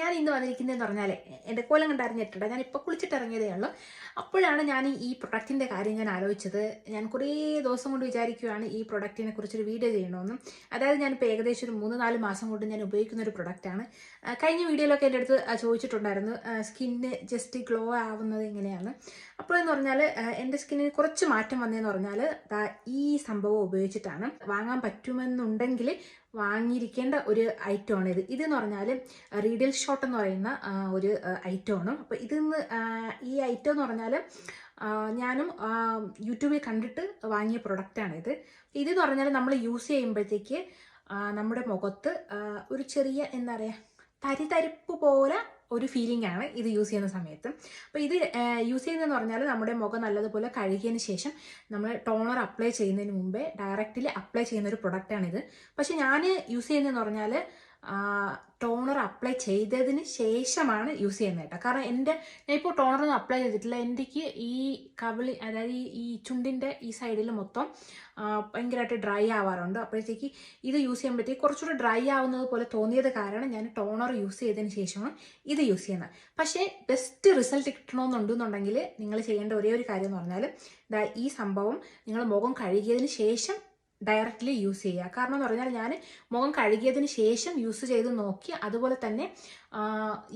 ഞാൻ ഇന്ന് വന്നിരിക്കുന്നതെന്ന് പറഞ്ഞാൽ എന്റെ കോലം കണ്ടറിഞ്ഞിട്ടുണ്ട് ഞാൻ ഇപ്പോൾ കുളിച്ചിട്ടിറങ്ങിയതേ ഉള്ളൂ. അപ്പോഴാണ് ഞാൻ ഈ പ്രൊഡക്റ്റിന്റെ കാര്യം ഞാൻ ആലോചിച്ചത്. ഞാൻ കുറേ ദിവസം കൊണ്ട് വിചാരിക്കുകയാണ് ഈ പ്രൊഡക്റ്റിനെ കുറിച്ചൊരു വീഡിയോ ചെയ്യണമെന്നും. അതായത് ഞാനിപ്പോൾ ഏകദേശം ഒരു മൂന്ന് നാല് മാസം കൊണ്ട് ഞാൻ ഉപയോഗിക്കുന്ന ഒരു പ്രൊഡക്റ്റാണ് കഴിഞ്ഞ വീഡിയോയിലൊക്കെ എന്റെ അടുത്ത് ചോദിച്ചിട്ടുണ്ടായിരുന്നു സ്കിന്ന് ജസ്റ്റ് ഗ്ലോ ആവുന്നത് എങ്ങനെയാണ്? അപ്പോഴെന്ന് പറഞ്ഞാൽ എന്റെ സ്കിന്നിന് കുറച്ച് മാറ്റം വന്നതെന്ന് പറഞ്ഞാൽ ഈ സംഭവം ഉപയോഗിച്ചിട്ടാണ്. വാങ്ങാൻ പറ്റുമെന്നുണ്ടെങ്കിൽ വാങ്ങിയിരിക്കേണ്ട ഒരു ഐറ്റമാണ് ഇത്. ഇതെന്ന് പറഞ്ഞാൽ റീഡിൽ ഷോട്ട് എന്ന് പറയുന്ന ഒരു ഐറ്റമാണ് അപ്പോൾ നിന്ന് ഈ ഐറ്റം എന്ന് പറഞ്ഞാൽ ഞാനും യൂട്യൂബിൽ കണ്ടിട്ട് വാങ്ങിയ പ്രൊഡക്റ്റാണ് ഇത്. ഇതെന്ന് പറഞ്ഞാൽ നമ്മൾ യൂസ് ചെയ്യുമ്പോഴത്തേക്ക് നമ്മുടെ മുഖത്ത് ഒരു ചെറിയ എന്താ പറയുക തരിതരിപ്പ് പോലെ ഒരു ഫീലിംഗ് ആണ് ഇത് യൂസ് ചെയ്യുന്ന സമയത്ത്. അപ്പോൾ ഇത് യൂസ് ചെയ്യുന്നതെന്ന് പറഞ്ഞാൽ നമ്മുടെ മുഖം നല്ലതുപോലെ കഴുകിയതിന് ശേഷം നമ്മൾ ടോണർ അപ്ലൈ ചെയ്യുന്നതിന് മുമ്പേ ഡയറക്റ്റിൽ അപ്ലൈ ചെയ്യുന്ന ഒരു പ്രൊഡക്റ്റാണിത് പക്ഷേ ഞാൻ യൂസ് ചെയ്യുന്നതെന്ന് പറഞ്ഞാൽ ടോണർ അപ്ലൈ ചെയ്തതിന് ശേഷമാണ് യൂസ് ചെയ്യുന്നത് കേട്ടോ. കാരണം എന്റെ ഞാൻ ഇപ്പോൾ ടോണറൊന്നും അപ്ലൈ ചെയ്തിട്ടില്ല. എനിക്ക് ഈ കവിളി അതായത് ഈ ചുണ്ടിന്റെ ഈ സൈഡിൽ മൊത്തം ഭയങ്കരമായിട്ട് ഡ്രൈ ആവാറുണ്ട്. അപ്പോഴത്തേക്ക് ഇത് യൂസ് ചെയ്യുമ്പോഴത്തേക്ക് കുറച്ചുകൂടി ഡ്രൈ ആവുന്നത് പോലെ തോന്നിയത് കാരണം ഞാൻ ടോണർ യൂസ് ചെയ്തതിന് ശേഷമാണ് ഇത് യൂസ് ചെയ്യുന്നത്. പക്ഷേ ബെസ്റ്റ് റിസൾട്ട് കിട്ടണമെന്നുണ്ടെന്നുണ്ടെങ്കിൽ നിങ്ങൾ ചെയ്യേണ്ട ഒരേ ഒരു കാര്യം എന്ന് പറഞ്ഞാൽ ഈ സംഭവം നിങ്ങൾ മുഖം കഴുകിയതിന് ശേഷം ഡയറക്റ്റ്ലി യൂസ് ചെയ്യുക. കാരണം എന്ന് പറഞ്ഞാൽ ഞാൻ മുഖം കഴുകിയതിന് ശേഷം യൂസ് ചെയ്ത് നോക്കി അതുപോലെ തന്നെ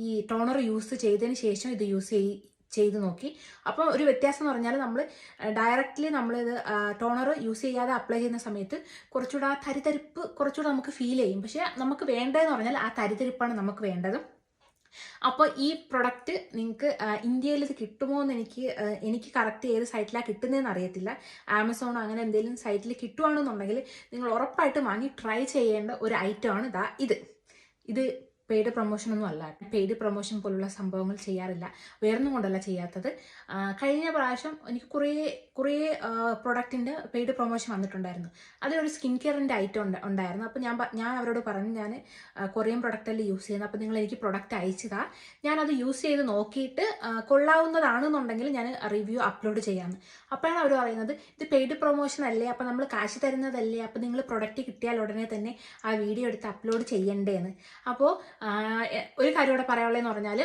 ഈ ടോണർ യൂസ് ചെയ്തതിന് ശേഷം ഇത് യൂസ് ചെയ് ചെയ്ത് നോക്കി. അപ്പോൾ ഒരു വ്യത്യാസം എന്ന് പറഞ്ഞാൽ നമ്മൾ ഡയറക്റ്റ്ലി നമ്മളിത് ടോണർ യൂസ് ചെയ്യാതെ അപ്ലൈ ചെയ്യുന്ന സമയത്ത് കുറച്ചുകൂടെ ആ തരിതരിപ്പ് കുറച്ചുകൂടെ നമുക്ക് ഫീൽ ചെയ്യും. പക്ഷേ നമുക്ക് വേണ്ടതെന്ന് പറഞ്ഞാൽ ആ തരിതരിപ്പാണ് നമുക്ക് വേണ്ടത്. അപ്പോൾ ഈ പ്രൊഡക്റ്റ് നിങ്ങൾക്ക് ഇന്ത്യയിൽ ഇത് കിട്ടുമോ എന്ന് എനിക്ക് എനിക്ക് കറക്റ്റ് ഏത് സൈറ്റിലാണ് കിട്ടുന്നതെന്ന് അറിയത്തില്ല. ആമസോണോ അങ്ങനെ എന്തെങ്കിലും സൈറ്റിൽ കിട്ടുവാണെന്നുണ്ടെങ്കിൽ നിങ്ങൾ ഉറപ്പായിട്ടും വാങ്ങി ട്രൈ ചെയ്യേണ്ട ഒരു ഐറ്റമാണ് ഇതാ ഇത്. ഇത് പെയ്ഡ് പ്രൊമോഷൻ ഒന്നും അല്ല. പെയ്ഡ് പ്രൊമോഷൻ പോലുള്ള സംഭവങ്ങൾ ചെയ്യാറില്ല. വേറൊന്നും കൊണ്ടല്ല ചെയ്യാത്തത്. കഴിഞ്ഞ പ്രാവശ്യം എനിക്ക് കുറേ കുറേ പ്രൊഡക്റ്റിന്റെ പെയ്ഡ് പ്രൊമോഷൻ വന്നിട്ടുണ്ടായിരുന്നു. അതിലൊരു സ്കിൻ കെയറിന്റെ ഐറ്റം ഉണ്ട് ഉണ്ടായിരുന്നു. അപ്പോൾ ഞാൻ ഞാൻ അവരോട് പറഞ്ഞു ഞാൻ കൊറിയൻ പ്രൊഡക്റ്റല്ലേ യൂസ് ചെയ്യുന്നത് അപ്പോൾ നിങ്ങൾ എനിക്ക് പ്രൊഡക്റ്റ് അയച്ചതാ ഞാനത് യൂസ് ചെയ്ത് നോക്കിയിട്ട് കൊള്ളാവുന്നതാണെന്നുണ്ടെങ്കിൽ ഞാൻ റിവ്യൂ അപ്ലോഡ് ചെയ്യാമെന്ന് അപ്പോഴാണ് അവർ പറയുന്നത് ഇത് പെയ്ഡ് പ്രൊമോഷൻ അല്ലേ? അപ്പോൾ നമ്മൾ കാശ് തരുന്നതല്ലേ? അപ്പോൾ നിങ്ങൾ പ്രൊഡക്റ്റ് കിട്ടിയാൽ ഉടനെ തന്നെ ആ വീഡിയോ എടുത്ത് അപ്ലോഡ് ചെയ്യണ്ടേന്ന്. അപ്പോൾ ഒരു കാര്യം കൂടെ പറയാനുള്ളതെന്ന് പറഞ്ഞാൽ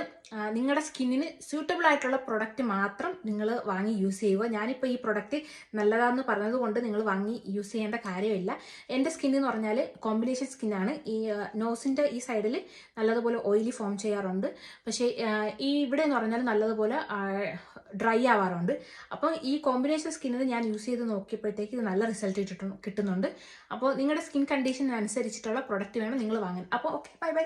നിങ്ങളുടെ സ്കിന്നിന് സ്യൂട്ടബിൾ ആയിട്ടുള്ള പ്രൊഡക്റ്റ് മാത്രം നിങ്ങൾ വാങ്ങി യൂസ് ചെയ്യുക. ഞാനിപ്പോൾ ഈ പ്രൊഡക്റ്റ് നല്ലതാണെന്ന് പറഞ്ഞതുകൊണ്ട് നിങ്ങൾ വാങ്ങി യൂസ് ചെയ്യേണ്ട കാര്യമില്ല. എന്റെ സ്കിൻ എന്ന് പറഞ്ഞാൽ കോമ്പിനേഷൻ സ്കിന്നാണ് ഈ നോസിന്റെ ഈ സൈഡിൽ നല്ലതുപോലെ ഓയിലി ഫോം ചെയ്യാറുണ്ട്. പക്ഷേ ഈ ഇവിടെ എന്ന് പറഞ്ഞാൽ നല്ലതുപോലെ ഡ്രൈ ആവാറുണ്ട്. അപ്പം ഈ കോമ്പിനേഷൻ സ്കിന്നിന് ഞാൻ യൂസ് ചെയ്ത് നോക്കിയപ്പോഴത്തേക്ക് ഇത് നല്ല റിസൾട്ട് കിട്ടുന്നു കിട്ടുന്നുണ്ട്. അപ്പോൾ നിങ്ങളുടെ സ്കിൻ കണ്ടീഷൻ അനുസരിച്ചിട്ടുള്ള പ്രൊഡക്റ്റ് വേണം നിങ്ങൾ വാങ്ങാൻ. അപ്പോൾ ഓക്കെ ബൈ ബൈ